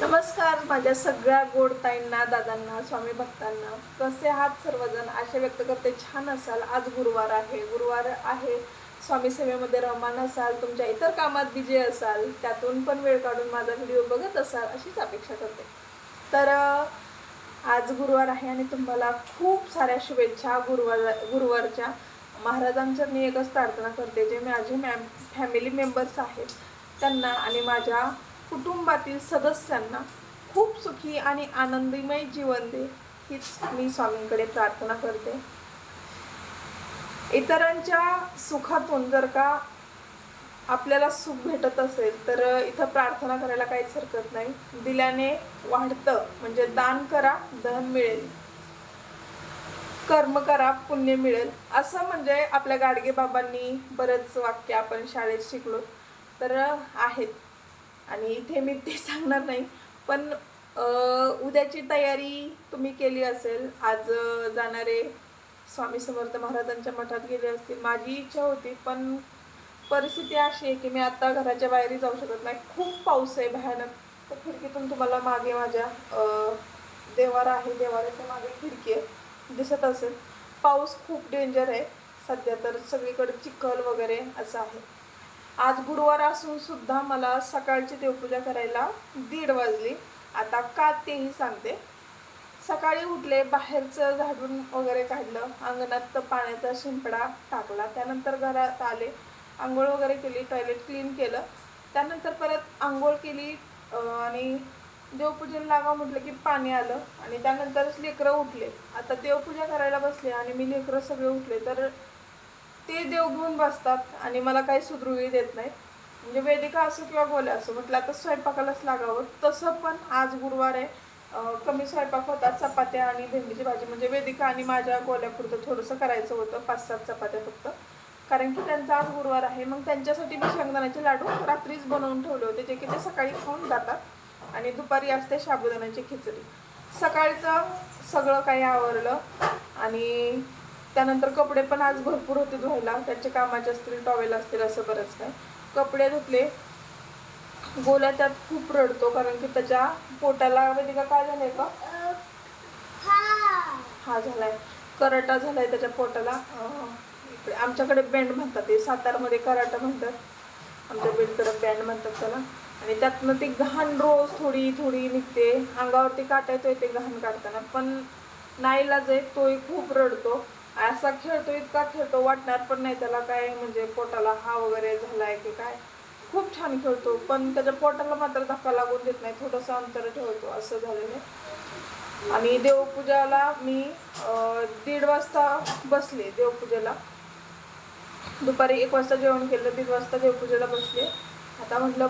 नमस्कार माझ्या सगळ्या गोड ताईंना दादांना स्वामी भक्तांना. कसे आहात सर्वजण? आशा व्यक्त करते छान असाल. आज गुरुवार आहे. गुरुवार आहे. स्वामी सेवेमध्ये रमान असाल तुमच्या इतर कामात बिजी असाल त्यातून पण वेळ काढून माझा व्हिडिओ बघत असाल अशीच अपेक्षा करते. तर आज गुरुवार आहे आणि तुम्हाला खूप साऱ्या शुभेच्छा गुरुवार गुरुवारच्या. महाराजांच्या मी एकच प्रार्थना करते जे माझे मॅम फॅमिली मेंबर्स आहेत त्यांना आणि माझ्या कुटुंबातील सदस्यांना खूप सुखी आणि आनंदीमय जीवन दे हीच मी स्वामींकडे प्रार्थना करते. इतरांच्या सुखातून जर का आपल्याला सुख भेटत असेल तर इथं प्रार्थना करायला काहीच हरकत नाही. दिल्याने वाढतं म्हणजे दान करा धन मिळेल. कर्म करा पुण्य मिळेल. असं म्हणजे आपल्या गाडगे बाबांनी बरंच वाक्य आपण शाळेत शिकलो तर आहेत. आणि इथे मी ते सांगणार नाही. पण उद्याची तयारी तुम्ही केली असेल आज जाणारे स्वामी समर्थ महाराजांच्या मठात गेले असतील माझी इच्छा होती पण परिस्थिती अशी आहे की मी आत्ता घराच्या बाहेरही जाऊ शकत नाही. खूप पाऊस आहे भयानक. तर खिडकीतून तुम्हाला मागे माझ्या अं, देवार आहे देवाराच्या मागे खिडकी आहे. दिसत असेल. पाऊस खूप डेंजर आहे. सध्या तर सगळीकडे चिखल वगैरे असं आहे. आज गुरुवार असून सुद्धा मला सकाळची देवपूजा करायला दीड वाजली. आता का तेही सांगते. सकाळी उठले बाहेरचं झाडून वगैरे काढलं अंगणात पाण्याचा शिंपडा टाकला त्यानंतर घरात आले आंघोळ वगैरे केली टॉयलेट क्लीन केलं. त्यानंतर परत आंघोळ केली आणि देवपूजेला लागा म्हटलं की पाणी आलं आणि त्यानंतरच लेकरं उठले. आता देवपूजा करायला बसले आणि मी लेकरं सगळे उठले तर ते देव घेऊन बसतात आणि मला काही सुधरूही देत नाहीत. म्हणजे वेदिका असो किंवा गोल्या असो म्हटलं आता स्वयंपाकालाच लागावं. तसं पण आज गुरुवार आहे. कमी स्वयंपाक होता चपात्या आणि भेंडीची भाजी. म्हणजे वेदिका आणि माझ्या गोल्यापुरतं थोडंसं करायचं होतं पाच सात चपात्या फक्त. कारण की त्यांचा आज गुरुवार आहे. मग त्यांच्यासाठी मी शेंगदाण्याचे लाडू रात्रीच बनवून ठेवले होते जे की ते सकाळी खाऊन जातात. आणि दुपारी असते साबुदाण्याची खिचडी. सकाळचं सगळं काही आवरलं आणि त्यानंतर कपडे पण आज भरपूर होते धुवायला. त्याचे कामाचे असतील टॉवेल असतील असं बरंच काय कपडे धुतले. गोल्या त्यात खूप रडतो कारण की त्याच्या पोटाला माहिती का काय झालंय का? हा झालाय. कराटा झालाय त्याच्या पोटाला. इकडे आमच्याकडे बँड म्हणतात ते सातारमध्ये कराटा म्हणतात. आमच्या बेडकडे बँड म्हणतात त्याला. आणि त्यातनं ती घाण रोज थोडी थोडी निघते. अंगावरती काटा येतोय ते घाण काढताना. पण नाईलाज आहे तोही खूप रडतो. असा खेळतो इतका खेळतो वाटणार पण नाही त्याला काय म्हणजे पोटाला हा वगैरे झालाय की काय. खूप छान खेळतो पण त्याच्या पोटाला मात्र धक्का लागून देत नाही थोडंसं अंतर ठेवतो असं झालेलं आहे. आणि देवपूजाला मी दीड वाजता बसले देवपूजेला. दुपारी एक वाजता जेवण केलं दीड वाजता देवपूजेला बसले. आता म्हटलं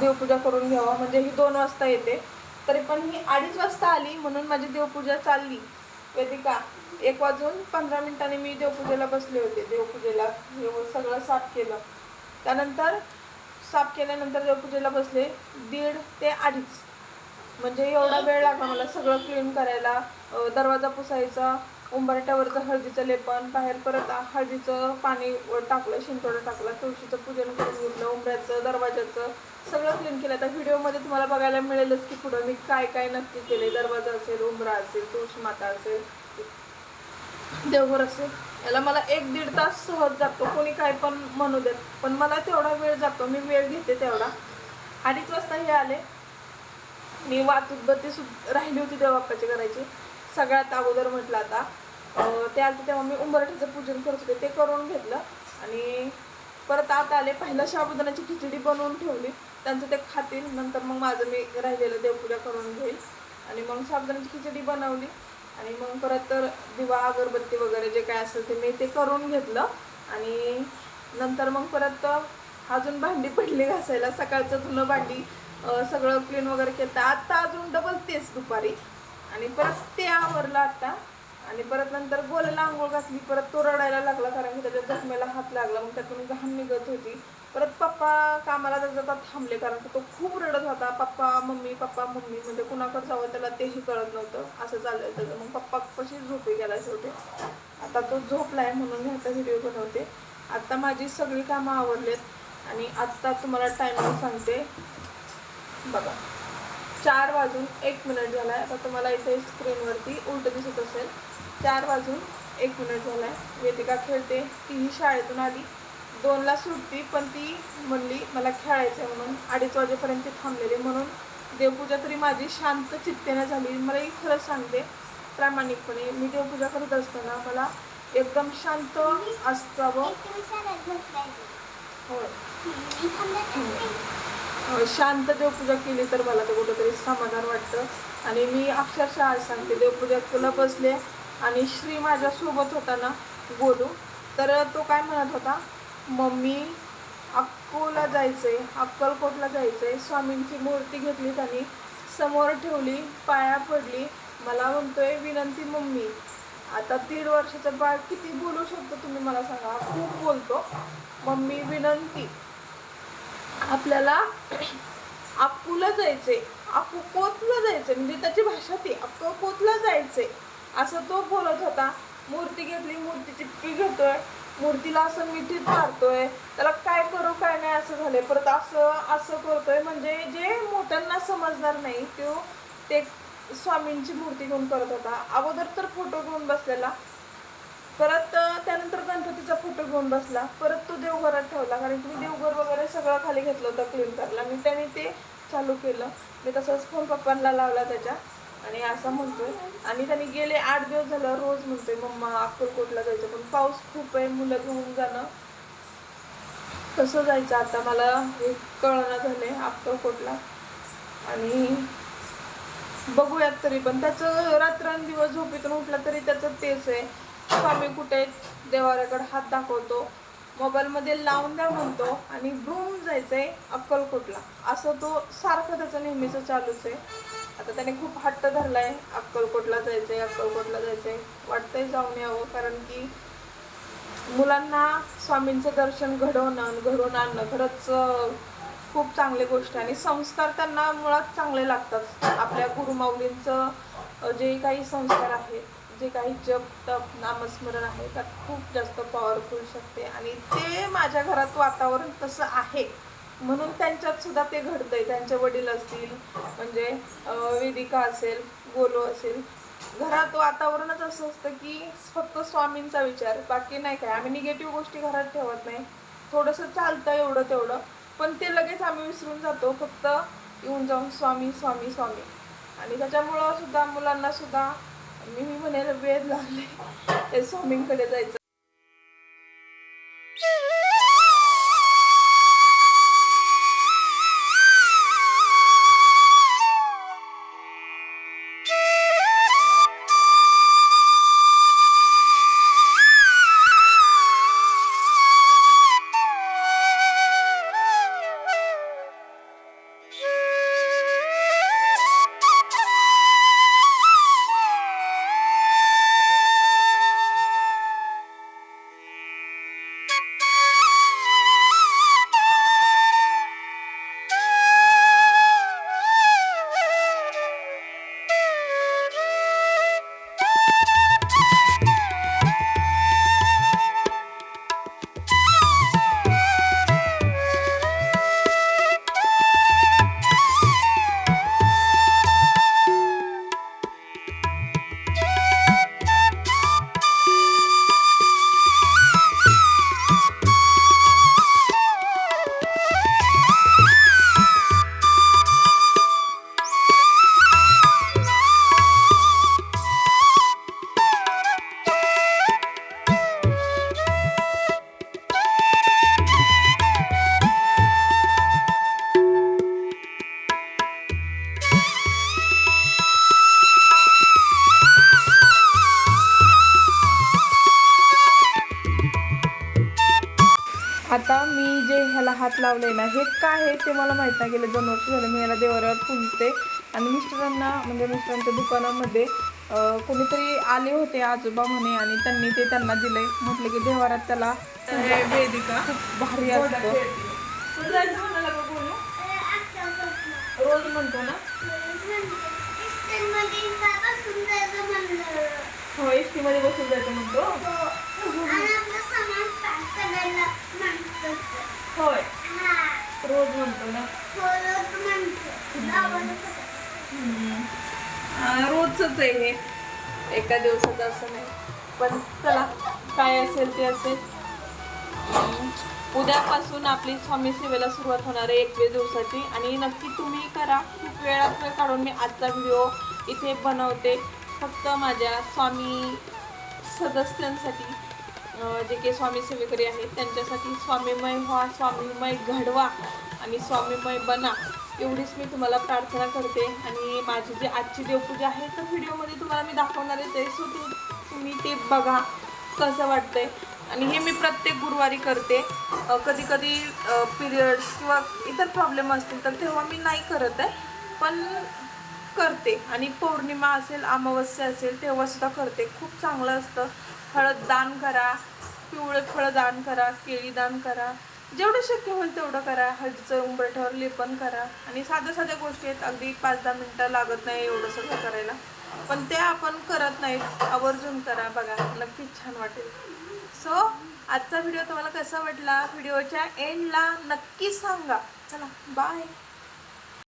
देवपूजा करून घ्यावा म्हणजे ही दोन वाजता येते. तरी पण ही अडीच वाजता आली म्हणून माझी देवपूजा चालली. वेदिका एक वाजून पंधरा मिनिटांनी मी देवपूजेला बसले होते. देवपूजेला हे सगळं साफ केलं. त्यानंतर साफ केल्यानंतर देवपूजेला बसले दीड ते अडीच. म्हणजे एवढा वेळ लागला मला सगळं क्लीन करायला. दरवाजा पुसायचा. उंबरट्यावरचं हळदीचं लेपन बाहेर परत हळदीचं पाणी टाकलं शिंतोडं टाकलं तुळशीचं पूजन करून घेतलं उंबऱ्याचं दरवाजाचं सगळं क्लीन केलं. आता व्हिडिओमध्ये तुम्हाला बघायला मिळेलच की पुढं मी काय काय नक्की केले दरवाजा असेल उंबरा असेल तुळशी माता असेल. देवघर असेल. याला मला एक दीड तास सहज जातो. कोणी काय पण म्हणू देत. पण मला तेवढा वेळ जातो. मी वेळ घेते तेवढा. अडीच वाजता हे आले. मी वाहतूक बत्ती सुद्धा राहिली होती देवबाप्पाची करायची. सगळ्यात अगोदर म्हटलं आता. ते आलं तेव्हा मी उंबरठ्याचं पूजन करत होते ते करून घेतलं. आणि परत आता आले पहिलं साबुदाण्याची खिचडी बनवून ठेवली. त्यांचं ते खातील नंतर मग माझं मी राहिलेलं देवपूजा करून घेईल. आणि मग साबुदाण्याची खिचडी बनवली. आणि मग परत तर दिवा अगरबत्ती वगैरे जे काय असेल ते मी ते करून घेतलं. आणि नंतर मग परत अजून भांडी पडली घासायला. सकाळचं धुणं भांडी सगळं क्लीन वगैरे केलं. आत्ता अजून डबल तेच दुपारी. आणि परत ते आवरलं आता. आणि परत नंतर गोल्याला आंघोळ घातली परत तो रडायला लागला कारण की त्याच्या जखमेला हात लागला मग त्यातून घाण निघत होती. परत पप्पा कामाला जात जाता थांबले कारण की तो खूप रडत होता. पप्पा मम्मी पप्पा मम्मी म्हणजे कुणाकडे जावं त्याला तेही कळत नव्हतं. असं चाललं त्याचं मग पप्पा कशी झोपी गेला शेवटी? आता तो झोपलाय म्हणून मी आता व्हिडिओ बनवते. आत्ता माझी सगळी कामं आवरलेत आणि आत्ता तुम्हाला टायमिंग सांगते. बघा. चार वाजून एक मिनिट झाला आहे आता तुम्हाला इथे स्क्रीनवरती उलट दिसत असेल. चार वाजून एक मिनिट झाला आहे वेदिका खेळते. तीही शाळेतून आली. दोनला सुटती पण ती म्हणली मला खेळायचं आहे म्हणून. अडीच वाजेपर्यंत ती थांबलेली म्हणून. देवपूजा तरी माझी शांत चित्तेने झाली. मलाही खरं सांगते प्रामाणिकपणे. मी देवपूजा करत असताना मला एकदम शांत असावं. होय. शांत देवपूजा केली तर मला ते कुठंतरी समाधान वाटतं. आणि मी अक्षरशः आज सांगते देवपूजा तुला बसले आणि श्री माझ्यासोबत होता ना बोलू. तर तो काय म्हणत होता मम्मी अक्कोला जायचं आहे अक्कलकोटला जायचं आहे स्वामींची मूर्ती घेतली त्यांनी समोर ठेवली पाया पडली. मला म्हणतोय विनंती मम्मी आता दीड वर्षाचं बाळ किती बोलू शकतो तुम्ही मला सांगा. खूप बोलतो. मम्मी विनंती. आपल्याला अक्कूला जायचंय अक्कोतला जायचंय म्हणजे त्याची भाषा ती अक्कोतला जायचंय असं तो बोलत होता मूर्ती घेतली मूर्तीची पी घेतोय मूर्तीला असं मिठीत मारतोय त्याला काय करू काय नाही असं झालंय. परत असं असं करतोय म्हणजे जे मोठ्यांना समजणार नाही तो ते स्वामींची मूर्ती घेऊन करत होता. अगोदर तर फोटो घेऊन बसलेला परत त्यानंतर गणपतीचा फोटो घेऊन बसला. परत तो देवघरात ठेवला. कारण की मी देवघर वगैरे सगळं खाली घेतलं होतं क्लीन करायला. मी त्याने ते चालू केलं. मी तसंच फोन पप्पांना लावला त्याच्या. आणि असं म्हणतोय. आणि त्यांनी गेले आठ दिवस झालं रोज म्हणतोय मम्मा अक्कलकोटला जायचं. पण पाऊस खूप आहे मुलं घेऊन जाणं. कसं जायचं? आता मला हे कळणं झालंय अक्कलकोटला. आणि बघूयात तरी पण. त्याचं रात्रंदिवस झोपेतून उठला तरी त्याचं तेच आहे. स्वामी कुठे देवाऱ्याकडे हात दाखवतो. मोबाईलमध्ये लावून द्या म्हणतो आणि ब्रूम जायचंय अक्कलकोटला. असं तो सारखं त्याचं नेहमीचं चालूच आहे. आता त्याने खूप हट्ट धरलाय. अक्कलकोटला जायचंय अक्कलकोटला जायचंय. वाटतंय जाऊन यावं कारण की मुलांना स्वामींचं दर्शन घडवणं घडवून आणणं खरंच खूप चांगली गोष्ट आहे. आणि संस्कार त्यांना मुळात चांगले लागतात. आपल्या गुरुमाऊलींचं जे काही संस्कार आहेत जे काही जप तप नामस्मरण आहे त्यात खूप जास्त पॉवरफुल शकते आणि ते माझ्या घरात वातावरण तसं आहे. म्हणून त्यांच्यात सुद्धा ते घडतंय. त्यांचे वडील असतील म्हणजे वेदिका असेल गोलो असेल घरात वातावरणच असं असतं की फक्त स्वामींचा विचार बाकी नाही काय. आम्ही निगेटिव्ह गोष्टी घरात ठेवत नाही. थोडंसं चालतं एवढं तेवढं. पण ते लगेच आम्ही विसरून जातो. फक्त येऊन जाऊन स्वामी स्वामी स्वामी. आणि त्याच्यामुळं सुद्धा मुलांना सुद्धा मी मी म्हणायला वेळ लागले. ते स्वामींकडे जायचं. हात लावले ना हे काय आहे ते मला माहीत नाही. गेले दोन वर्ष झाले मी याला देवाऱ्यावर पुजते. आणि मिस्टरांना म्हणजे मिस्टरांच्या दुकानामध्ये कोणीतरी आले होते आजोबा म्हणे आणि त्यांनी ते त्यांना दिले म्हटलं की देवाऱ्यात त्याला वेदिका खूप भारी असतं? रोज म्हणतो ना? हो एस टी मध्ये बसून जायचं म्हणतो? होय. रोज म्हणतो ना. रोजच आहे हे. एका दिवसाचं असं नाही. पण चला काय असेल ते असेल. उद्यापासून आपली स्वामी सेवेला सुरुवात होणार आहे एकवीस दिवसाची. आणि नक्की तुम्ही करा. खूप वेळात वेळ काढून मी आजचा व्हिडिओ इथे बनवते. फक्त माझ्या स्वामी सदस्यांसाठी. जे काही स्वामी सेवेकरी आहेत त्यांच्यासाठी स्वामीमय व्हा स्वामीमय घडवा आणि स्वामीमय बना. एवढीच मी तुम्हाला प्रार्थना करते. आणि माझी जी आजची देवपूजा आहे तर व्हिडिओमध्ये तुम्हाला मी दाखवणार आहे ते सो तुम्ही ते बघा कसं वाटतंय. आणि हे मी प्रत्येक गुरुवारी करते. कधी कधी पिरियड्स किंवा इतर प्रॉब्लेम असतील तर तेव्हा मी नाही करत आहे पण करते. आणि पौर्णिमा असेल अमावस्या असेल तेव्हासुद्धा करते. खूप चांगलं असतं. हळद दान करा पिवळे फळं दान करा केळी दान करा. जेवढं शक्य होईल तेवढं करा. हळदीचं उंबरठ्यावर लेपन करा. आणि साध्या साध्या गोष्टी आहेत. अगदी पाच दहा मिनटं लागत नाही एवढं सगळं करायला. पण ते आपण करत नाही. आवर्जून करा बघा. नक्कीच छान वाटेल. सो आजचा व्हिडिओ तुम्हाला कसा वाटला? व्हिडिओच्या एंडला नक्की सांगा. चला बाय